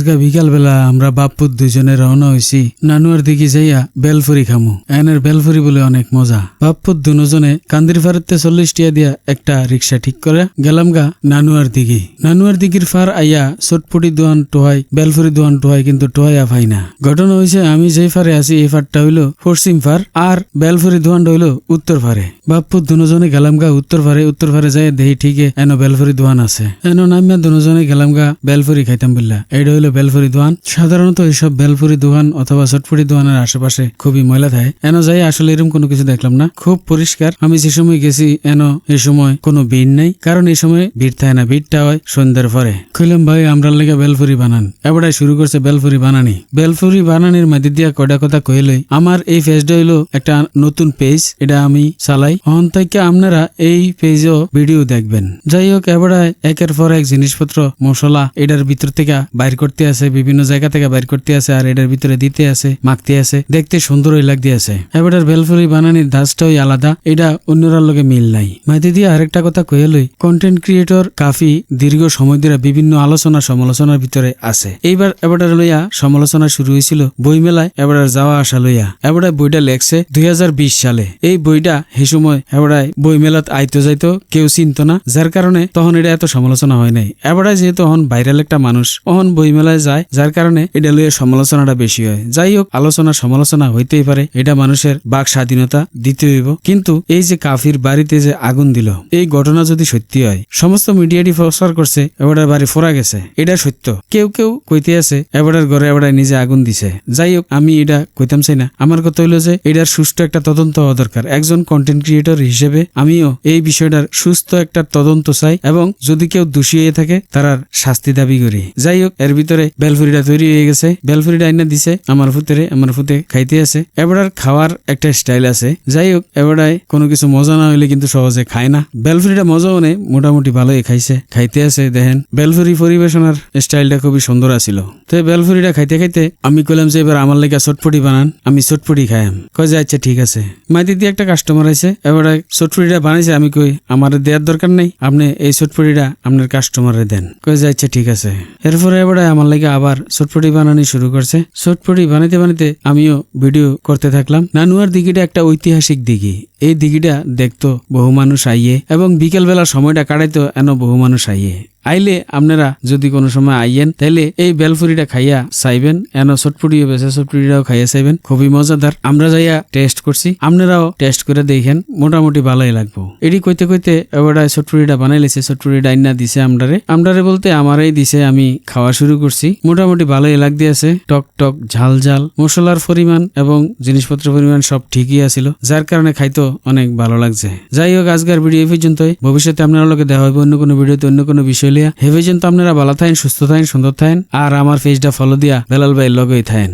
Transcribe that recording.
আজকে বিকাল বেলা আমরা বাপ্পুর দুইজনে রওনা হইছি। নানুয়ার দিকে যাইয়া বেলফুরি খামু। এনের বেলফুরি বলে অনেক মজা। বাপ্পুর দুজনে কান্দির ফারেতে চল্লিশ টিয়া দিয়া একটা রিক্সা ঠিক করে গেলাম গা নানুয়ার দিকে। নানুয়ার দিকির ফার আইয়া চটপটি দোয়ান টোহাই, বেলফুরি দোয়ান টোহাই কিন্তু টোহাইয়া পাই না। ঘটনা হয়েছে আমি যেই ফারে আছি এই ফারটা হইল পশ্চিম ফার আর বেলফুরি দোয়ানটা হইল উত্তর ফারে বাপ্পুর দুজনে গেলাম গা উত্তর ফারে উত্তর ফারে যাই দেহি ঠিকে এনো বেলফুরি দোয়ান আছে। এনো নামিয়া দুজনে গেলাম গা বেলফুরি খাইতাম বললা। এইটা হইল বেলফুরি দোয়ান সাধারণত এইসব বেলফুরি দোয়ান অথবা চটপুরি দোকানের আশেপাশে খুবই ময়লা থাকে। এনো যাই, আসলে এরকম কোনো কিছু দেখলাম না। খুব পরিষ্কার। আমি যে সময় গেছি, এন এই সময় কোনো ভিড় নাই। কারণ এই সময় ভিড় থাকে না, ভিড়টা হয় সন্ধ্যার পরে। কইলাম, ভাই আমরা লেগে বেলফুরি বানান। এবারে শুরু করছে বেলফুরি বানানি। বেলফুরি বানানির মধ্যে দিয়া কয়টা কথা কইলই আমার এই পেজটা হইল একটা নতুন পেজ এটা আমি চালাই। অহন থেকে আপনারা এই পেজও ভিডিও দেখবেন। যাই হোক এবারে একের পর এক জিনিসপত্র, মশলা, এটার ভিতর থেকে বাইর করতে আছে, বিভিন্ন জায়গা থেকে বাইর করতে আছে আর এটার ভিতরে দিতে আছে, মাখতে আছে। দেখতে সুন্দরই লাগতে আছে। এবারের বেলফুরি বানানির ধাঁচটাই আলাদা, এটা অন্যরার লগে মিল নাই। মাইতে দিয়ে আরেকটা কথা কয়ে লই কন্টেন্ট ক্রিয়েটর কাফি দীর্ঘ সময় ধরে বিভিন্ন আলোচনা সমালোচনার ভিতরে আছে। এইবার এবারের লইয়া সমালোচনা শুরু হয়েছিল বই মেলায় এবারের যাওয়া আসা লইয়া। এবারে বইটা লেখছে দুই হাজার বিশ সালে। এই বইটা সে সময় এবার বই মেলাত আইতো যাইতো, কেউ চিনত না, যার কারণে তখন এটা এত সমালোচনা হয় নাই। এবার যেহেতু অহন ভাইরাল একটা মানুষ, অহন বই মেলায় যায়, যার কারণে এটা লইয়ে সমালোচনাটা বেশি হয়। যাই হোক, আলোচনা সমালোচনা হইতেই পারে, এটা মানুষের বাক স্বাধীনতা দিতে হইব। কিন্তু এই যে কাফির বাড়িতে যে আগুন দিল, এই ঘটনা যদি সত্যি হয়, সমস্ত মিডিয়াটি প্রচার করছে, এবারের বাড়ি ফোরা গেছে। এটা সত্য। কেউ কেউ কইতে আছে, এবারের ঘরে এবারে নিজে আগুন দিছে। যাই হোক, আমি এটা কইতাম চাই না। আমার কথা হইল যে, এটার সুষ্ঠু একটা তদন্ত হওয়া দরকার। একজন কন্টেন্ট ক্রিয়েটর হিসেবে আমিও এই বিষয়টার সুস্থ একটা তদন্ত চাই এবং যদি কেউ দোষী হয়ে থাকে তারার শাস্তি দাবি করি। যাই হোক, এর ভিতরে বেলফুরিটা তৈরি হয়ে গেছে। বেলফুরিটা আইনা দিছে আমার ফুতেরে, আমার ফুতে খাইতে আছে। এবারে খাওয়ার একটা স্টাইল আছে। যাই হোক এবারে কোনো কিছু মজা না হইলে কিন্তু সহজে খায় না। বেলফুরিটা মজাও নেই, মোটামুটি ভালোই খাইছে। খাইতে আছে, দেখেন। বেলফুরি পরিবেশনার স্টাইলটা খুবই সুন্দর আছিল। তো বেলফুরিটা খাইতে খাইতে আমি কইলাম যে এবার আমার লেগে চটপটি বানান, আমি চটপটি খাইম কয় যে আচ্ছা ঠিক আছে। মাইতি দিয়ে একটা কাস্টমার আছে এবারে চটপটিটা বানাইছে, আমি কই, আমার দেওয়ার দরকার নেই, আপনি এই চটপটিটা আপনার কাস্টমারে দেন। কয় যে আচ্ছা ঠিক আছে। এরপরে এবারে আমার লাগে আবার চটপটি বানানি শুরু করছে। চটপটি বানাইতে বানাইতে আমিও ভিডিও করতে থাকলাম। নানুয়ার দিঘিটা একটা ঐতিহাসিক দিঘি। এই দিঘিটা দেখতো বহু মানুষ আইয়ে এবং বিকেলবেলা সময়টা কাটাইতো এন বহু মানুষ আইয়ে। আইলে আপনারা যদি কোনো সময় আইয়েন, তাইলে এই বেলফুরিটা খাইয়া চাইবেন, এন চটপুটিও বেছে চটপুটিটাও খাইয়া চাইবেন। খুবই মজাদার। আমরা যাইয়া টেস্ট করছি। আপনারাও টেস্ট করে দেখেন, মোটামুটি ভালোই লাগবো। এটি কইতে কইতে এবার চটপুরিটা বানাই লেছে চটপুরিটা আইনা দিছে আমরারে। আমরারে বলতে আমারই দিছে, আমি খাওয়া শুরু করছি। মোটামুটি ভালোই লাগ দিয়েছে টক টক, ঝাল ঝাল, মশলার পরিমাণ এবং জিনিসপত্রের পরিমাণ সব ঠিকই আছিল। যার কারণে খাইতো অনেক ভালো লাগছে। যাই হোক, আজকের ভিডিও এই পর্যন্তই। ভবিষ্যতে আপনারা লোকে দেখা হবে অন্য কোনো ভিডিওতে, অন্য কোনো বিষয় লিয়া হে তো আপনারা ভালো থাকেন, সুস্থ থাকেন, সুন্দর থাকেন, আর আমার পেজটা ফলো দিয়া বেলাল ভাই লগেই থাকেন।